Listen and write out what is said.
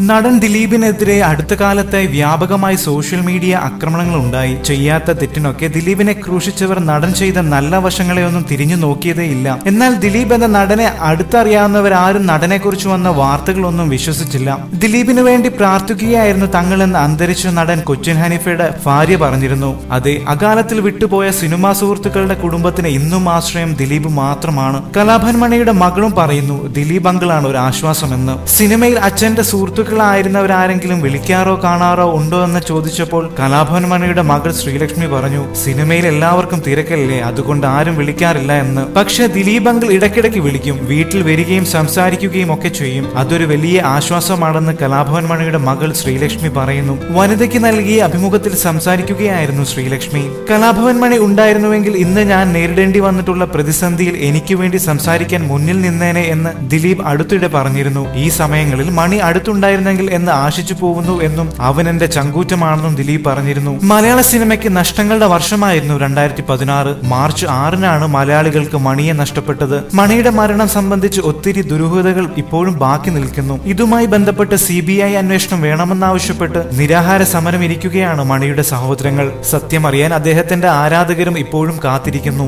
നടൻ ദിലീപിനെതിരെ അടുത്ത കാലത്തായി വ്യാപകമായി സോഷ്യൽ മീഡിയ ആക്രമണങ്ങൾ ഉണ്ടായി. ചെയ്യാത്ത തെറ്റിനൊക്കെ ദിലീപിനെ ക്രൂശിച്ചവർ നടൻ ചെയ്ത നല്ല വശങ്ങളെ ഒന്നും തിരിഞ്ഞു നോക്കിയതേയില്ല എന്നാൽ ദിലീപ് എന്ന നടനെ അടുത്തറിയാവുന്നവരാരും നടനെക്കുറിച്ച് വന്ന വാർത്തകളൊന്നും വിശ്വസിച്ചില്ല. ദിലീപിന് വേണ്ടി പ്രാർത്ഥിക്കുകയായിരുന്നു തങ്ങളെന്ന് അന്തരിച്ച നടൻ കൊച്ചിൻ ഹനീഫയുടെ ഭാര്യ പറഞ്ഞിരുന്നു. അതെ അകാലത്തിൽ വിട്ടുപോയ സിനിമാ സുഹൃത്തുക്കളുടെ കുടുംബത്തിന് ഇന്നും ആശ്രയം ദിലീപ് മാത്രമാണ്. കലാഭൻ മണിയുടെ മകളും പറയുന്നു ദിലീപ് അങ്കിളാണ് ഒരു ആശ്വാസമെന്ന്. സിനിമയിൽ അച്ഛന്റെ സുഹൃത്തുക്കളായിരുന്നവരാരെങ്കിലും വിളിക്കാറോ കാണാറോ ഉണ്ടോ എന്ന് ചോദിച്ചപ്പോൾ കലാഭവൻ മണിയുടെ മകൾ ശ്രീലക്ഷ്മി പറഞ്ഞു സിനിമയിൽ എല്ലാവർക്കും തിരക്കല്ലേ അതുകൊണ്ട് ആരും വിളിക്കാറില്ല എന്ന്. പക്ഷെ ദിലീപ് അങ്കിൾ ഇടയ്ക്കിടയ്ക്ക് വിളിക്കും വീട്ടിൽ വരികയും സംസാരിക്കുകയും ഒക്കെ ചെയ്യും. അതൊരു വലിയ ആശ്വാസമാണെന്ന് കലാഭവൻ മണിയുടെ മകൾ ശ്രീലക്ഷ്മി പറയുന്നു. വനിതയ്ക്ക് നൽകിയ അഭിമുഖത്തിൽ സംസാരിക്കുകയായിരുന്നു ശ്രീലക്ഷ്മി. കലാഭവൻ മണി ഉണ്ടായിരുന്നുവെങ്കിൽ ഇന്ന് ഞാൻ നേരിടേണ്ടി വന്നിട്ടുള്ള പ്രതിസന്ധിയിൽ എനിക്ക് വേണ്ടി സംസാരിക്കാൻ മുന്നിൽ നിന്നേനെ എന്ന് ദിലീപ് അടുത്തിടെ പറഞ്ഞിരുന്നു. ഈ സമയങ്ങളിൽ മണി അടുത്തുണ്ടായിരുന്നെങ്കിൽ എന്ന് ആശിച്ചു പോകുന്നു എന്നും അവൻ എന്റെ ചങ്കൂറ്റമാണെന്നും ദിലീപ് പറഞ്ഞിരുന്നു. മലയാള സിനിമയ്ക്ക് നഷ്ടങ്ങളുടെ വർഷമായിരുന്നു രണ്ടായിരത്തി പതിനാറ് മാർച്ച് ആറിനാണ് മലയാളികൾക്ക് മണിയെ നഷ്ടപ്പെട്ടത്. മണിയുടെ മരണം സംബന്ധിച്ച് ഒത്തിരി ദുരൂഹതകൾ ഇപ്പോഴും ബാക്കി നിൽക്കുന്നു. ഇതുമായി ബന്ധപ്പെട്ട് സി ബി ഐ അന്വേഷണം വേണമെന്നാവശ്യപ്പെട്ട് നിരാഹാര സമരം ഇരിക്കുകയാണ് മണിയുടെ സഹോദരങ്ങൾ. സത്യമറിയാൻ അദ്ദേഹത്തിന്റെ ആരാധകരും ഇപ്പോഴും കാത്തിരിക്കുന്നു.